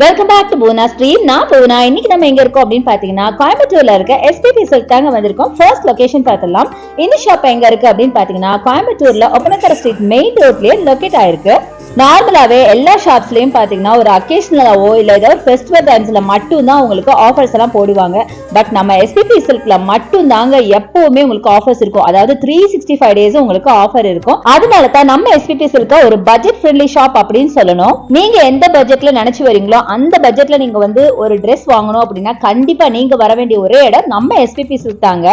Welcome back to Poona stream நான் பூனா இன்னைக்கு நம்ம எங்க இருக்கோம் அப்படின்னு பாத்தீங்கன்னா கோயம்புத்தூர்ல இருக்க எஸ்பிபி சில்க் தாங்க வந்திருக்கோம். ஃபர்ஸ்ட் லொகேஷன் பார்த்துடலாம். இந்த ஷாப் எங்க இருக்கு அப்படின்னு பாத்தீங்கன்னா கோயம்புத்தூர்ல ஒப்பனக்கர ஸ்ட்ரீட் மெயின் ரோட்லயே லொகேட் ஆயிருக்கு. நார்மலாகவே எல்லா ஷாப்ஸ்லையும் பார்த்தீங்கன்னா ஒரு அக்கேஷனலாவோ இல்லை ஏதாவது ஃபெஸ்டிவல் டைம்ஸில் மட்டும்தான் உங்களுக்கு ஆஃபர்ஸ் எல்லாம் போடுவாங்க. பட் நம்ம எஸ்பிபி சில்கில் மட்டும் தாங்க எப்போவுமே உங்களுக்கு ஆஃபர்ஸ் இருக்கும். அதாவது த்ரீ சிக்ஸ்டி ஃபைவ் டேஸ் உங்களுக்கு ஆஃபர் இருக்கும். அதனால தான் நம்ம எஸ்பிபி சில்க ஒரு பட்ஜெட் ஃப்ரெண்ட்லி ஷாப் அப்படின்னு சொல்லணும். நீங்க எந்த பட்ஜெட்ல நினைச்சு வரீங்களோ அந்த பட்ஜெட்ல நீங்க வந்து ஒரு ட்ரெஸ் வாங்கணும் அப்படின்னா கண்டிப்பா நீங்க வர வேண்டிய ஒரே இடம் நம்ம எஸ்பிபி சில்க் தாங்க.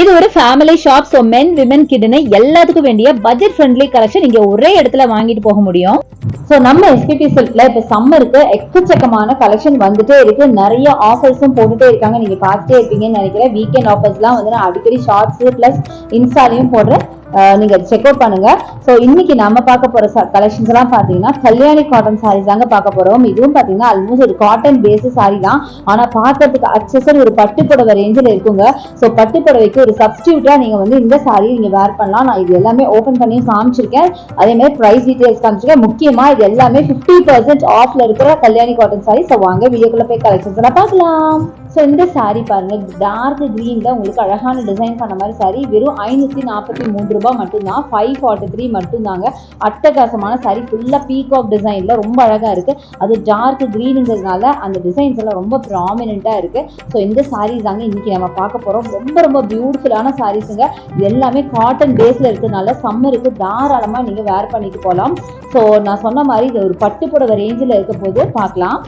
இது ஒரு family shop so men women கிட்னு எல்லாத்துக்கும் வேண்டிய பட்ஜெட் ஃப்ரெண்ட்லி கலெக்ஷன் இங்கே ஒரே இடத்துல வாங்கிட்டு போக முடியும். ஸோ நம்ம எஸ்பிபி சில்க்ல இப்போ சம்மருக்கு எக்கச்சக்கமான கலெக்ஷன் வந்துட்டே இருக்கு. நிறைய ஆஃபர்ஸும் போட்டுட்டே இருக்காங்க. நீங்க பார்த்துட்டே இருப்பீங்கன்னு நினைக்கிறேன். வீக்கெண்ட் ஆஃபர்ஸ்லாம் வந்து நான் அடிக்கடி ஷார்ட்ஸ் பிளஸ் இன்ஸ்டாலையும் போடுறேன். நீங்கள் நீங்க செக் அவுட் பண்ணுங்க. ஸோ இன்னைக்கு நம்ம பார்க்க போற கலெக்ஷன்ஸ் எல்லாம் பாத்தீங்கன்னா கல்யாணி காட்டன் சாரீஸ் தாங்க பார்க்க போறோம். இதுவும் பாத்தீங்கன்னா ஆல்மோஸ்ட் ஒரு காட்டன் பேஸ் சாரி தான். ஆனா பார்க்கறதுக்கு அச்சசர் ஒரு பட்டு புடவை ரேஞ்சில் இருக்குங்க. ஸோ பட்டு புடவைக்கு ஒரு சப்ஸ்டியூட்டா நீங்க வந்து இந்த சாரி நீங்க வேர் பண்ணலாம். நான் இது எல்லாமே ஓபன் பண்ணி காமிச்சிருக்கேன். அதே மாதிரி பிரைஸ் டீடைல்ஸ் காமிச்சிருக்கேன். முக்கியமா இது எல்லாமே ஃபிஃப்டி பர்சன்ட் ஆஃப்ல இருக்கிற கல்யாணி காட்டன் சாரி ஸோ வாங்க வீடியோக்குள்ள போய் கலெக்ஷன்ஸ் எல்லாம் பார்க்கலாம். ஸோ இந்த சாரீ பாருங்க டார்க் க்ரீனில் உங்களுக்கு அழகான டிசைன் பண்ண மாதிரி சாரீ வெறும் ஐநூற்றி நாற்பத்தி மூன்று ரூபாய் மட்டும்தான். ஃபைவ் ஃபார்ட்டி த்ரீ மட்டும்தாங்க. அட்டகாசமான சாரீ ஃபுல்லாக பீக் பீகாக் டிசைனில் ரொம்ப அழகாக இருக்குது அது டார்க் க்ரீனுங்கிறதுனால அந்த டிசைன்ஸ் எல்லாம் ரொம்ப ப்ராமினெண்ட்டாக இருக்குது ஸோ இந்த சாரீஸ் தாங்க இன்றைக்கி நம்ம பார்க்க போகிறோம் ரொம்ப ரொம்ப பியூட்டிஃபுல்லான சாரீஸுங்க இது எல்லாமே காட்டன் பேஸில் இருக்கிறதுனால சம்மருக்கு தாராளமாக நீங்கள் வேர் பண்ணிட்டு போகலாம். ஸோ நான் சொன்ன மாதிரி இது ஒரு பட்டு புடவை ரேஞ்சில் இருக்க போது பார்க்கலாம்.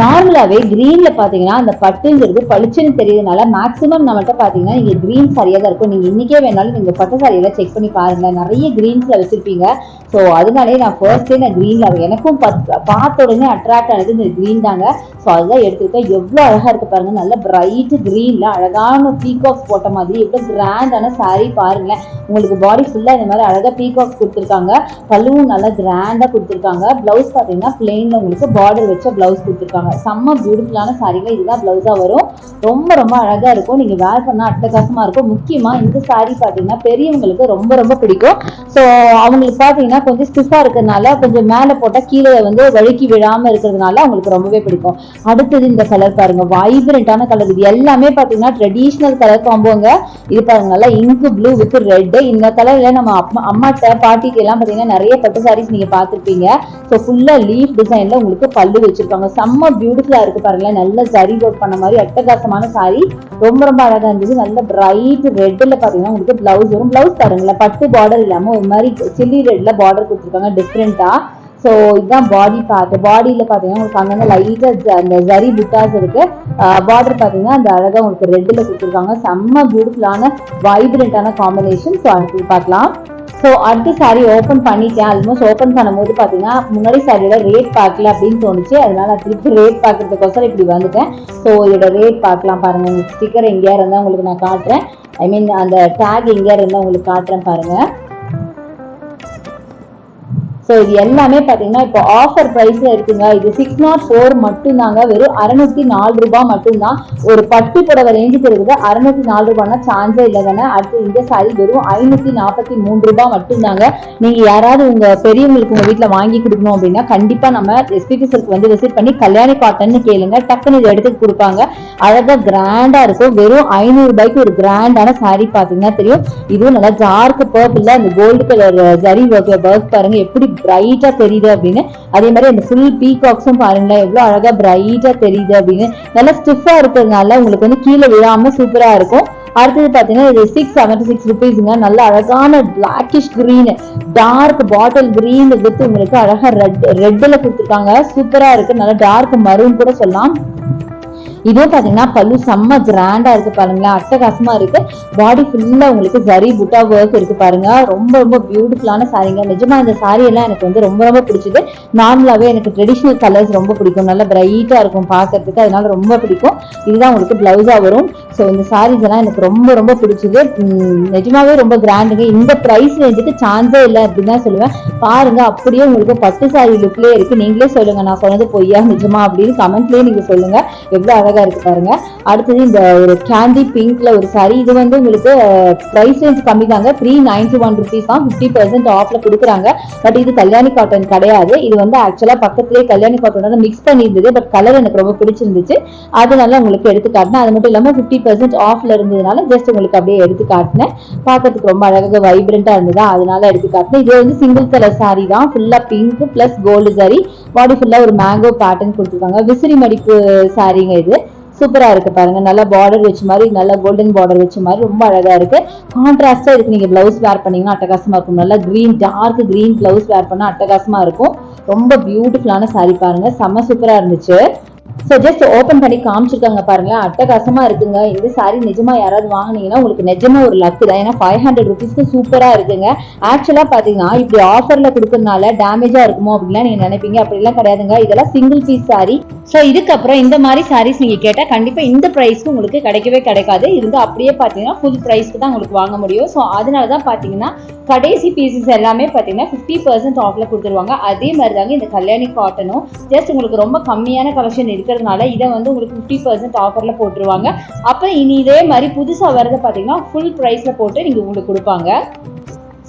நார்மலாகவே க்ரீனில் பார்த்தீங்கன்னா அந்த பட்டுங்கிறது பளிச்சுன்னு தெரியறதுனால மேக்ஸிமம் நம்மகிட்ட பார்த்தீங்கன்னா நீங்கள் கிரீன் சரியாக தான் இருக்கும். நீங்கள் இன்றைக்கே வேணாலும் நீங்கள் பட்டு சாரியெல்லாம் செக் பண்ணி பாருங்கள் நிறைய க்ரீன்ஸில் வச்சுருப்பீங்க. ஸோ அதனாலே நான் ஃபர்ஸ்டே நான் க்ரீனில் எனக்கும் பார்த்த உடனே அட்ராக்ட் ஆனது இந்த க்ரீன் தாங்க. ஸோ அதுதான் எடுத்துருக்கேன் எவ்வளோ அழகாக இருக்கு பாருங்கள் நல்ல பிரைட் க்ரீனில் அழகான பீகாக்ஸ் போட்ட மாதிரி எவ்வளோ கிராண்டான சாரீ பாருங்களேன். உங்களுக்கு பாடி ஃபுல்லாக இந்த மாதிரி அழகாக பீகாக்ஸ் கொடுத்துருக்காங்க. பல்லுவும் நல்லா கிராண்டாக கொடுத்துருக்காங்க. ப்ளவுஸ் பார்த்தீங்கன்னா பிளெயினில் உங்களுக்கு பார்டர் வச்ச ப்ளவுஸ் கொடுத்துருக்காங்க. செம்ம பியூட்டிஃபுல்லான சாரீங்க இதுதான் ப்ளவுஸாக வரும். ரொம்ப ரொம்ப அழகாக இருக்கும். நீங்கள் வேர் பண்ணால் அட்டகாசமாக இருக்கும். முக்கியமாக இந்த சாரீ பார்த்தீங்கன்னா பெரியவங்களுக்கு ரொம்ப ரொம்ப பிடிக்கும். ஸோ அவங்களுக்கு பார்த்தீங்கன்னா கொஞ்சம் ஸ்டிஃபாக இருக்கிறதுனால கொஞ்சம் மேலே போட்டால் கீழே வந்து வழுக்கி விழாமல் இருக்கிறதுனால அவங்களுக்கு ரொம்பவே பிடிக்கும். அடுத்தது இந்த கலர் பாருங்கள் வைப்ரண்ட்டான கலர் இது எல்லாமே பார்த்தீங்கன்னா ட்ரெடிஷ்னல் கலர் காம்போங்க இது பாருங்க நல்லா இங்கு ப்ளூ வித் ரெட்டு இந்த கலரில் நம்ம அம்மா அம்மாட்ட பாட்டிக்கு எல்லாம் பார்த்தீங்கன்னா நிறைய பட்டு சாரீஸ் நீங்கள் பார்த்துருப்பீங்க ஸோ ஃபுல்லாக லீஃப் டிசைனில் உங்களுக்கு பல்லு வச்சுருப்பாங்க. செம்ம பியூட்டிஃபுல்லா இருக்கு பாருங்களேன். நல்ல சரி ஒர்க் பண்ண மாதிரி அட்டகாசமான சாரி ரொம்ப ரொம்ப அழகா இருந்தது. நல்ல பிரைட் ரெட்ல பாத்தீங்கன்னா உங்களுக்கு பிளவுஸ் வரும். பிளவுஸ் பாருங்களேன் பட்டு பார்டர் இல்லாம ஒரு மாதிரி சில்லி ரெட்ல பார்டர் கொடுத்துருக்காங்க. டிஃப்ரெண்டா ஸோ இதுதான் பாடி பார்ட் பாடியில் பார்த்தீங்கன்னா உங்களுக்கு அங்கங்கே லைட்டாக அந்த ஜரி புட்டாஸ் இருக்கு. பார்டர் பார்த்தீங்கன்னா அந்த அழகாக உங்களுக்கு ரெட்டில் கொடுத்துருக்காங்க. செம்ம பியூட்டிஃபுல்லான வைப்ரண்டான காம்பினேஷன் ஸோ அடுத்து பார்க்கலாம். ஸோ அடுத்த சாரீ ஓப்பன் பண்ணிட்டேன். ஆல்மோஸ்ட் ஓப்பன் பண்ணும்போது பார்த்தீங்கன்னா முன்னாடி சாரியோட ரேட் பார்க்கல அப்படின்னு தோணுச்சு. அதனால நான் திருப்பி ரேட் பார்க்கறதுக்கோசரம் இப்படி வந்துட்டேன். ஸோ இதோட ரேட் பார்க்கலாம் பாருங்க. உங்களுக்கு ஸ்டிக்கர் எங்கேயா இருந்தால் உங்களுக்கு நான் காட்டுறேன். ஐ மீன் அந்த டேக் எங்கேயா இருந்தால் உங்களுக்கு காட்டுறேன் பாருங்க. ஸோ இது எல்லாமே பார்த்தீங்கன்னா இப்போ ஆஃபர் ப்ரைஸில் இருக்குங்க. இது சிக்ஸ் நாட் ஃபோர் மட்டும்தாங்க. வெறும் அறநூத்தி நாலு ரூபாய் மட்டும்தான். ஒரு பட்டு புடவை ரேஞ்சுக்கு இருக்குது அறநூத்தி நாலு ரூபாய்னா சான்ஸே இல்லை தானே அடுத்து இந்த சாரி வெறும் ஐநூத்தி நாற்பத்தி மூணு ரூபாய் மட்டும்தாங்க. நீங்க யாராவது உங்க பெரியவங்களுக்கு உங்க வீட்டில் வாங்கி கொடுக்கணும் அப்படின்னா கண்டிப்பா நம்ம எஸ்பிபி சில்க் வந்து விசிட் பண்ணி கல்யாணி காட்டன்னு கேளுங்க. டக்குன்னு இது எடுத்து கொடுப்பாங்க. அழகா கிராண்டா இருக்கும். வெறும் ஐநூறு ரூபாய்க்கு ஒரு கிராண்டான சாரி பார்த்தீங்கன்னா தெரியும். இதுவும் நல்லா டார்க் பர்பிள்ல அந்த gold colour zari work work பாருங்க. எப்படி பிரைட்டா தெரியுது அப்படின்னு. அதே மாதிரி அந்த ஃபுல் பீகாக்ஸும் பாருங்களேன் எவ்வளோ அழகா பிரைட்டா தெரியுது அப்படின்னு. நல்லா ஸ்டிஃபா இருக்கிறதுனால உங்களுக்கு வந்து கீழே விழாம சூப்பரா இருக்கும். அடுத்தது பார்த்தீங்கன்னா இது சிக்ஸ் செவன்டி சிக்ஸ் ருபீஸுங்க நல்ல அழகான blackish green dark bottle green with உங்களுக்கு அழகாக ரெட் ரெட்டில் கொடுத்துருக்காங்க. சூப்பராக இருக்கு. நல்லா டார்க் மருன் கூட சொல்லலாம். இதுவும் பார்த்தீங்கன்னா பல்லு செம்ம கிராண்டாக இருக்குது பாருங்களேன். அட்டகாசமாக இருக்குது பாடி ஃபுல்லாக உங்களுக்கு ஜரி புட்டா ஒர்க் இருக்குது பாருங்கள் ரொம்ப ரொம்ப பியூட்டிஃபுல்லான சாரீங்க நிஜமா இந்த சாரியெல்லாம் எனக்கு வந்து ரொம்ப ரொம்ப பிடிச்சது. நார்மலாகவே எனக்கு ட்ரெடிஷ்னல் கலர்ஸ் ரொம்ப பிடிக்கும். நல்லா பிரைட்டாக இருக்கும் பார்க்கறதுக்கு அதனால ரொம்ப பிடிக்கும். இதுதான் உங்களுக்கு ப்ளவுஸாக வரும். ஸோ இந்த சாரீஸ் எல்லாம் எனக்கு ரொம்ப ரொம்ப பிடிச்சது. நிஜமாவே ரொம்ப கிராண்டுங்க இந்த ப்ரைஸ் ரேஞ்சுக்கு சான்ஸே இல்லை அப்படின்னு தான் சொல்லுவேன். பாருங்க அப்படியே உங்களுக்கு பட்டு சாரி லுக்லேயே இருக்கு. நீங்களே சொல்லுங்க நான் சொன்னது பொய்யா நிஜமா அப்படின்னு கமெண்ட்லேயே நீங்க சொல்லுங்க. எவ்வளோ அழகாக அழகா இருக்கு பாருங்க. அடுத்தது இந்த ஒரு கேண்டி பிங்க்ல ஒரு சாரி இது வந்து உங்களுக்கு பிரைஸ் ரேஞ்ச் கம்மி தாங்க. த்ரீ நைன்டி ஒன் ருபீஸ் தான். ஃபிஃப்டி பர்சன்ட் ஆஃப்ல கொடுக்குறாங்க. பட் இது கல்யாணி காட்டன் கிடையாது. இது வந்து ஆக்சுவலா பக்கத்துலேயே கல்யாணி காட்டனோட மிக்ஸ் பண்ணியிருந்தது பட் கலர் எனக்கு ரொம்ப பிடிச்சிருந்துச்சு. அதனால உங்களுக்கு எடுத்து காட்டினேன். அது மட்டும் இல்லாம ஃபிஃப்டி பர்சன்ட் ஆஃப்ல இருந்ததுனால ஜஸ்ட் உங்களுக்கு அப்படியே எடுத்து காட்டினேன். பார்க்கறதுக்கு ரொம்ப அழகாக வைப்ரண்டா இருந்ததா? அதனால எடுத்து காட்டினேன். இது வந்து சிங்கிள் கலர் சாரி தான். ஃபுல்லா pink plus gold sari body ஃபுல்லா ஒரு மேங்கோ பேட்டர்ன் கொடுத்துருக்காங்க. விசிறி மடிப்பு சாரீங்க இது. சூப்பரா இருக்கு பாருங்க. நல்லா பார்டர் வச்ச மாதிரி நல்லா கோல்டன் பார்டர் வச்ச மாதிரி ரொம்ப அழகா இருக்கு. கான்ட்ராஸ்டா இருக்கு நீங்க ப்ளவுஸ் வேர் பண்ணிங்கன்னா அட்டகாசமா இருக்கும். நல்லா green dark green blouse wear பண்ணா அட்டகாசமாக இருக்கும். ரொம்ப பியூட்டிஃபுல்லான சாரி பாருங்க. செம்ம சூப்பரா இருந்துச்சு. ஸோ ஜஸ்ட் ஓப்பன் பண்ணி காமிச்சிருக்காங்க பாருங்களேன். அட்டகாசமாக இருக்குங்க. இந்த சாரி நிஜமாக யாராவது வாங்கினீங்கன்னா உங்களுக்கு நிஜமாக ஒரு லக்கு தான். ஏன்னா ஃபைவ் ஹண்ட்ரட் ருபீஸ்க்கு சூப்பராக இருக்குங்க. ஆக்சுவலாக பார்த்தீங்கன்னா இப்படி ஆஃபரில் கொடுக்கறதுனால டேமேஜாக இருக்குமோ அப்படிலாம் நீங்கள் நினைப்பீங்க. அப்படிலாம் கிடையாதுங்க. இதெல்லாம் சிங்கிள் பீஸ் சாரி ஸோ இதுக்கப்புறம் இந்த மாதிரி சாரீஸ் நீங்கள் கேட்டால் கண்டிப்பாக இந்த ப்ரைஸ்க்கு உங்களுக்கு கிடைக்கவே கிடைக்காது. இருந்து அப்படியே பார்த்தீங்கன்னா ஃபுல் ப்ரைஸ்க்கு தான் உங்களுக்கு வாங்க முடியும். ஸோ அதனால தான் பார்த்தீங்கன்னா கடைசி பீசஸ் எல்லாமே பார்த்தீங்கன்னா ஃபிஃப்டி பர்சன்ட் ஆஃபில் கொடுத்துருவாங்க. அதே மாதிரி தாங்க இந்த கல்யாணி காட்டனும் ஜஸ்ட் உங்களுக்கு ரொம்ப கம்மியான கலெக்ஷன் இருக்கிறதுனால இதை வந்து உங்களுக்கு ஃபிஃப்டி பர்சன்ட் ஆஃபர்ல போட்டுருவாங்க. அப்போ இனி இதே மாதிரி புதுசா வரதை பாத்தீங்கன்னா ஃபுல் பிரைஸ்ல போட்டு நீங்க உங்களுக்கு கொடுப்பாங்க.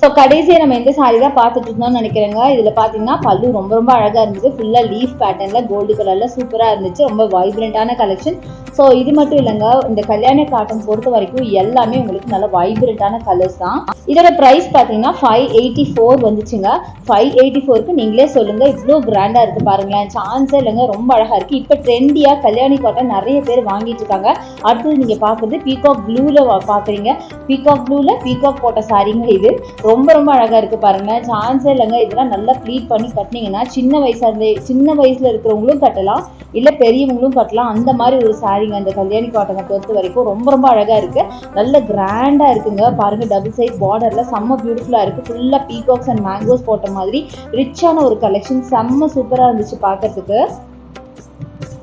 ஸோ கடைசியாக நம்ம எந்த சாரி தான் பார்த்துட்டு இருந்தோம்னு நினைக்கிறேங்க. இதில் பார்த்தீங்கன்னா பல்லு ரொம்ப ரொம்ப அழகாக இருந்தது. ஃபுல்லாக லீஃப் பேட்டர்னில் கோல்டு கலரில் சூப்பராக இருந்துச்சு. ரொம்ப வைப்ரண்ட்டான கலெக்ஷன் ஸோ இது மட்டும் இல்லைங்க. இந்த கல்யாண காட்டன் பொறுத்த வரைக்கும் எல்லாமே உங்களுக்கு நல்ல வைப்ரண்ட்டான கலர்ஸ் தான். இதோட ப்ரைஸ் பார்த்தீங்கன்னா ஃபைவ் எயிட்டி ஃபோர் வந்துச்சுங்க. ஃபைவ் எயிட்டி ஃபோருக்கு நீங்களே சொல்லுங்கள் இவ்வளோ கிராண்டாக இருக்குது பாருங்களேன். சான்ஸே இல்லைங்க. ரொம்ப அழகாக இருக்குது இப்போ ட்ரெண்டியாக கல்யாணி காட்டன் நிறைய பேர் வாங்கிட்டு இருக்காங்க. அடுத்தது நீங்கள் பார்க்குறது பீகாக் ப்ளூவில் பார்க்குறீங்க பீகாக் ப்ளூவில் பீகாக் போட்ட சாரீங்க இது. ரொம்ப ரொம்ப அழகாக இருக்குது பாருங்க. சான்ஸே இல்லைங்க. இதெல்லாம் நல்லா ப்ளீட் பண்ணி கட்டினீங்கன்னா சின்ன வயசாக இருந்தே சின்ன வயசில் இருக்கிறவங்களும் கட்டலாம். இல்லை பெரியவங்களும் கட்டலாம். அந்த மாதிரி ஒரு சாரீங்க அந்த கல்யாணி காட்டனை பொறுத்த வரைக்கும் ரொம்ப ரொம்ப அழகாக இருக்குது நல்ல கிராண்டாக இருக்குங்க. பாருங்க டபுள் சைட் பார்டரில் செம்ம பியூட்டிஃபுல்லாக இருக்குது ஃபுல்லாக பீகாக்ஸ் அண்ட் மேங்கோஸ் போட்ட மாதிரி ரிச்சான ஒரு கலெக்ஷன் செம்ம சூப்பராக இருந்துச்சு பார்க்கறதுக்கு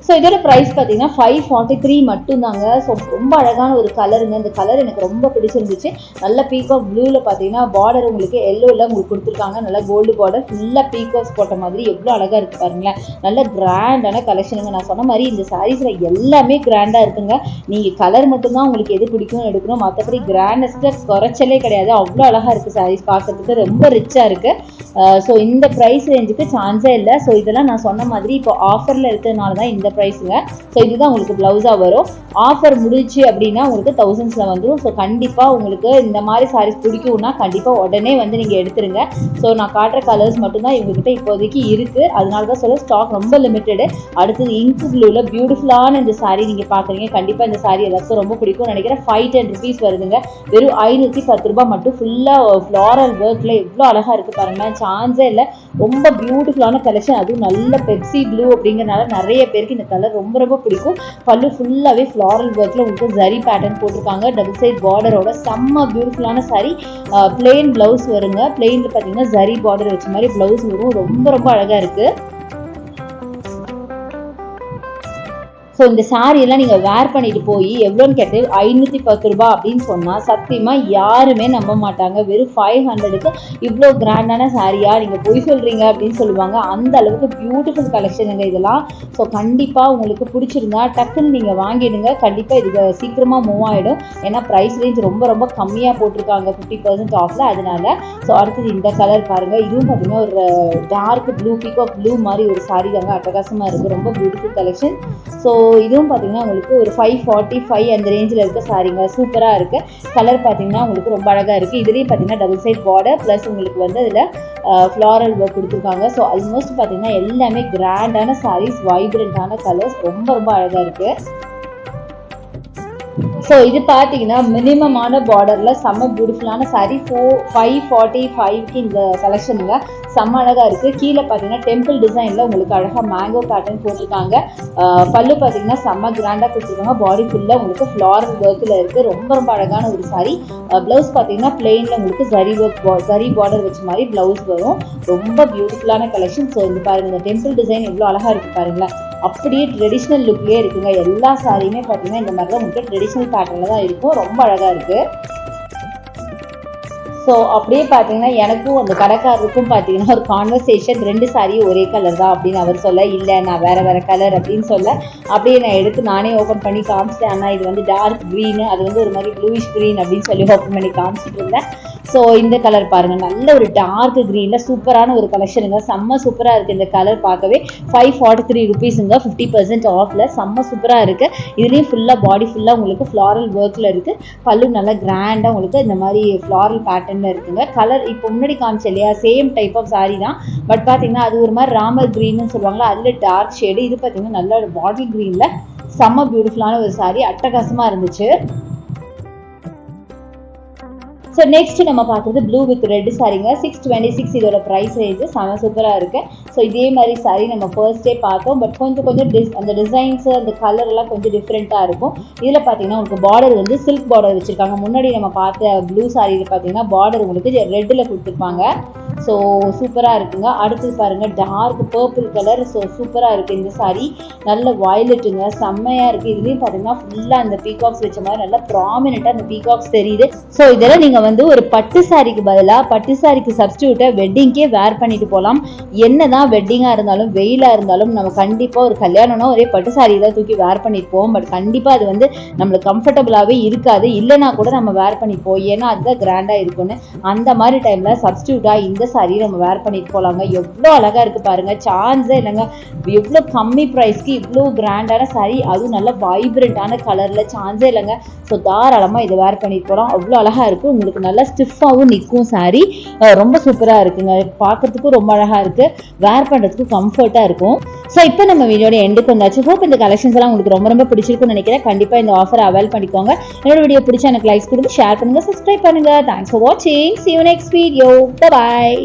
ஸோ இதோட ப்ரைஸ் பார்த்தீங்கன்னா ஃபைவ் ஃபார்ட்டி த்ரீ மட்டும்தாங்க. ஸோ ரொம்ப அழகான ஒரு கலருங்க இந்த கலர் எனக்கு ரொம்ப பிடிச்சிருந்துச்சு. நல்ல பீகாக் ப்ளூவில் பார்த்தீங்கன்னா பார்டர் உங்களுக்கு எல்லோவில் உங்களுக்கு கொடுத்துருக்காங்க. நல்ல கோல்டு பார்டர் ஃபுல்லாக பீகாக்ஸ் போட்ட மாதிரி எவ்வளோ அழகாக இருக்குது பாருங்களேன். நல்ல கிராண்டான கலெக்ஷனுங்க நான் சொன்ன மாதிரி இந்த சாரீஸில் எல்லாமே கிராண்டாக இருக்குங்க. நீங்கள் கலர் மட்டும்தான் உங்களுக்கு எது பிடிக்கும் எடுக்கணும். மற்றபடி கிராண்டஸ்ட்டு குறைச்சலே கிடையாது. அவ்வளோ அழகாக இருக்குது சாரீஸ் பார்க்குறதுக்கு ரொம்ப ரிச்சாக இருக்குது ஸோ இந்த ப்ரைஸ் ரேஞ்சுக்கு சான்ஸே இல்லை. ஸோ இதெல்லாம் நான் சொன்ன மாதிரி இப்போ ஆஃபரில் இருக்கிறதுனால தான் இந்த ப்ரைஸுங்க ஸோ இதுதான் உங்களுக்கு ப்ளவுஸாக வரும். ஆஃபர் முடிச்சு அப்படின்னா உங்களுக்கு தௌசண்ட்ஸில் வந்துடும் ஸோ கண்டிப்பாக உங்களுக்கு இந்த மாதிரி சாரீஸ் பிடிக்கும்னா கண்டிப்பாக உடனே வந்து நீங்கள் எடுத்துருங்க. ஸோ நான் காட்டுற கலர்ஸ் மட்டும்தான் இவங்ககிட்ட இப்போதைக்கு இருக்குது அதனால தான் சொல்ல ஸ்டாக் ரொம்ப லிமிட்டெடு அடுத்தது இங்கு ப்ளூவில் பியூட்டிஃபுல்லான இந்த சாரீ நீங்கள் பார்க்குறீங்க கண்டிப்பாக இந்த சாரீ எல்லாருக்கும் ரொம்ப பிடிக்கும் நினைக்கிறேன். ஃபைவ் டென் ருபீஸ் வருதுங்க. வெறும் ஐநூற்றி பத்து ரூபாய் மட்டும் ஃபுல்லாக ஃப்ளாரல் ஒர்க்கில் எவ்வளோ அழகாக இருக்குது பாருங்கள் சான்ஸே இல்லை. ரொம்ப பியூட்டிஃபுல்லான கலெக்ஷன் அதுவும் நல்ல பெப்சி ப்ளூ அப்படிங்கிறனால நிறைய பேருக்கு இந்த கலர் ரொம்ப ரொம்ப பிடிக்கும். பல்லு ஃபுல்லாகவே ஃப்ளாரல் ஒர்க்கில் உங்களுக்கு ஜரி பேட்டர்ன் போட்டிருக்காங்க. டபுள் சைட் பார்டரோட செம்ம பியூட்டிஃபுல்லான சாரி பிளெயின் ப்ளவுஸ் வருங்க. பிளெயினில் பார்த்தீங்கன்னா ஜரி பார்டர் வச்ச மாதிரி ப்ளவுஸ் வரும். ரொம்ப ரொம்ப அழகாக இருக்குது ஸோ இந்த சாரியெல்லாம் எல்லாம் நீங்கள் வேர் பண்ணிட்டு போய் எவ்வளோன்னு கேட்டு ஐநூற்றி பத்து ரூபா அப்படின்னு சொன்னால் சத்தியமாக யாருமே நம்ப மாட்டாங்க. வெறும் ஃபைவ் ஹண்ட்ரடுக்கு இவ்வளோ கிராண்டான சாரியா நீங்கள் பொய் சொல்கிறீங்க அப்படின்னு சொல்லுவாங்க. அந்த அளவுக்கு பியூட்டிஃபுல் கலெக்ஷனுங்க இதெல்லாம். ஸோ கண்டிப்பாக உங்களுக்கு பிடிச்சிருந்தா டக்குன்னு நீங்கள் வாங்கிடுங்க. கண்டிப்பாக இது சீக்கிரமாக மூவ் ஆகிடும் ஏன்னா ப்ரைஸ் ரேஞ்ச் ரொம்ப ரொம்ப கம்மியாக போட்டிருக்காங்க. ஃபிஃப்டி பர்சன்ட் ஆஃபில் அதனால ஸோ அடுத்தது இந்த கலர் பாருங்கள் இதுவும் பார்த்தீங்கன்னா ஒரு டார்க் ப்ளூ பீகாக் ப்ளூ மாதிரி ஒரு சாரி தாங்க. அட்டகாசமாக இருக்குது ரொம்ப பியூட்டிஃபுல் கலெக்ஷன் ஸோ இதுவும் பார்த்தீங்கன்னா உங்களுக்கு ஒரு ஃபைவ் ஃபார்ட்டி ஃபைவ் அந்த ரேஞ்சில் இருக்க சாரீங்க சூப்பராக இருக்குது கலர் பார்த்தீங்கன்னா உங்களுக்கு ரொம்ப அழகாக இருக்குது இதுலேயும் பார்த்தீங்கன்னா டபுள் சைட் பார்டர் ப்ளஸ் உங்களுக்கு வந்து அதில் ஃப்ளாரல் ஒர்க் கொடுத்துருக்காங்க. ஸோ ஆல்மோஸ்ட் பார்த்தீங்கன்னா எல்லாமே கிராண்டான சாரீஸ் வைப்ரண்ட்டான கலர்ஸ் ரொம்ப ரொம்ப அழகாக இருக்குது ஸோ இது பார்த்தீங்கன்னா மினிமமான பார்டரில் செம்ம பியூட்டிஃபுல்லான சாரீ ஃபோர் ஃபைவ் ஃபார்ட்டி ஃபைவ்க்கு இந்த கலெக்ஷனில் செம்ம அழகாக இருக்குது கீழே பார்த்தீங்கன்னா டெம்பிள் டிசைனில் உங்களுக்கு அழகாக மேங்கோ பேட்டர்ன் போட்டிருக்காங்க. பல்லு பார்த்தீங்கன்னா செம்ம கிராண்டாக கொடுத்துருக்காங்க. பாடி ஃபுல்லாக உங்களுக்கு ஃப்ளாரல் ஒர்க்கில் இருக்குது ரொம்ப ரொம்ப அழகான ஒரு சாரீ ப்ளவுஸ் பார்த்தீங்கன்னா பிளெயினில் உங்களுக்கு ஜரி ஒர்க் ஜரி பார்டர் வச்ச மாதிரி ப்ளவுஸ் வரும். ரொம்ப பியூட்டிஃபுல்லான கலெக்ஷன் ஸோ இந்த பாருங்கள் இந்த டெம்பிள் டிசைன் எவ்வளோ அழகாக இருக்குது பாருங்களேன். அப்படியே ட்ரெடிஷ்னல் லுக்லேயே இருக்குங்க. எல்லா சாரியுமே பார்த்தீங்கன்னா இந்த மாதிரி தான் உங்களுக்கு ட்ரெடிஷ்னல் பேட்டர்னில் தான் இருக்கும். ரொம்ப அழகாக இருக்குது ஸோ அப்படியே பார்த்தீங்கன்னா எனக்கும் அந்த கடைக்காரருக்கும் பார்த்தீங்கன்னா ஒரு கான்வர்சேஷன் ரெண்டு சாரியும் ஒரே கலர் தான் அப்படின்னு அவர் சொல்ல இல்லை நான் வேறு வேறு கலர் அப்படின்னு சொல்ல அப்படியே நான் எடுத்து நானே ஓப்பன் பண்ணி காமிச்சிட்டேன். ஆனால் இது வந்து டார்க் க்ரீனு அது வந்து ஒரு மாதிரி ப்ளூயிஷ் க்ரீன் அப்படின்னு சொல்லி ஓப்பன் பண்ணி காமிச்சிட்டு இருந்தேன். ஸோ இந்த கலர் பாருங்கள் நல்ல ஒரு டார்க் க்ரீனில் சூப்பரான ஒரு கலெக்ஷனுங்க செம்ம சூப்பராக இருக்குது இந்த கலர் பார்க்கவே. ஃபைவ் ஃபார்ட்டி த்ரீ ருபீஸுங்க ஃபிஃப்டி பர்சன்ட் ஆஃபில் செம்ம சூப்பராக இருக்குது இதுலேயும் ஃபுல்லாக பாடி ஃபுல்லாக உங்களுக்கு ஃப்ளாரல் ஒர்க்கில் இருக்குது பல்லு நல்லா கிராண்டாக உங்களுக்கு இந்த மாதிரி ஃப்ளாரல் பேட்டர்னில் இருக்குங்க. கலர் இப்போ முன்னாடி காமிச்சு இல்லையா? சேம் டைப் ஆஃப் saree தான். பட் பார்த்தீங்கன்னா அது ஒரு மாதிரி ராமர் க்ரீன்னு சொல்லுவாங்களா அதில் டார்க் ஷேடு இது பார்த்தீங்கன்னா நல்ல ஒரு பாட்டில் க்ரீனில் செம்ம பியூட்டிஃபுல்லான ஒரு சாரீ அட்டகாசமாக இருந்துச்சு. ஸோ நெக்ஸ்ட் நம்ம பார்த்தது ப்ளூ வித் ரெட் சாரிங்க சிக்ஸ் டுவெண்ட்டி சிக்ஸ் இதோட ப்ரைஸ் ரேஞ்சு செம சூப்பராக இருக்கு. ஸோ இதே மாதிரி சாரி நம்ம ஃபர்ஸ்டே பார்த்தோம். பட் கொஞ்சம் கொஞ்சம் டிஸ் அந்த டிசைன்ஸு அந்த கலர் எல்லாம் கொஞ்சம் டிஃப்ரெண்ட்டாக இருக்கும். இதில் பார்த்தீங்கன்னா உங்களுக்கு பார்டர் வந்து சில்க் பார்டர் வச்சுருக்காங்க. முன்னாடி நம்ம பார்த்த ப்ளூ சாரியில் பார்த்தீங்கன்னா பார்டர் உங்களுக்கு ரெட்டில் கொடுத்துருப்பாங்க. ஸோ சூப்பராக இருக்குங்க. அடுத்தது பாருங்கள் டார்க் பர்பிள் கலர் ஸோ சூப்பராக இருக்குது இந்த சாரி நல்ல வயலட்டுங்க செம்மையாக இருக்குது இதுலேயும் பார்த்தீங்கன்னா ஃபுல்லாக அந்த பீகாக்ஸ் வச்ச மாதிரி நல்லா ப்ராமினெண்ட்டாக அந்த பீகாக்ஸ் தெரியுது. ஸோ இதெல்லாம் நீங்கள் வந்து ஒரு பட்டு சாரிக்கு பதிலாக பட்டு சாரிக்கு சப்ஸ்டியூட்டை வெட்டிங்க்கே வேர் பண்ணிட்டு போகலாம் என்ன தான் வெட்டிங்காக இருந்தாலும் வெயிலாக இருந்தாலும் நம்ம கண்டிப்பாக ஒரு கல்யாணம்னா ஒரே பட்டு சாரி தான் தூக்கி வேர் பண்ணிட்டு போவோம். பட் கண்டிப்பாக அது வந்து நம்மளுக்கு கம்ஃபர்டபுளாகவே இருக்காது. இல்லைனா கூட நம்ம வேர் பண்ணிட்டு போவோம். ஏன்னா அதுதான் கிராண்டாக இருக்கும்னு. அந்த மாதிரி டைமில் சப்ஸ்டியூட்டாக இந்த சாரி நம்ம வேர் பண்ணிட்டு போகலாங்க எவ்வளோ அழகாக இருக்குது பாருங்கள் சான்ஸே இல்லைங்க. எவ்வளோ கம்மி ப்ரைஸ்க்கு இவ்வளோ கிராண்டான சாரி அதுவும் நல்ல வைப்ரண்ட்டான கலரில் சான்ஸே இல்லைங்க. ஸோ தாராளமாக இதை வேர் பண்ணிட்டு போகலாம் அவ்வளோ அழகாக இருக்குது உங்களுக்கு நல்லா ஸ்டிஃபாகவும் நிற்கும் சாரி ரொம்ப சூப்பராக இருக்குங்க. பார்க்குறதுக்கும் ரொம்ப அழகாக இருக்குது வேர் பண்ணுறதுக்கும் கம்ஃபர்ட்டாக இருக்கும். ஸோ இப்போ நம்ம வீடியோட எண்டுக்கு வந்தாச்சு. ஹோப் இந்த கலெக்ஷன்ஸ் எல்லாம் உங்களுக்கு ரொம்ப ரொம்ப பிடிச்சிருக்கும்னு நினைக்கிறேன். கண்டிப்பாக இந்த ஆஃபரை அவைல் பண்ணிக்கோங்க. என்னோட வீடியோ பிடிச்சா எனக்கு லைக்ஸ் கொடுத்து ஷேர் பண்ணுங்கள் சப்ஸ்கிரைப் பண்ணுங்கள் தேங்க்ஸ் ஃபார் வாட்சிங் see you next video bye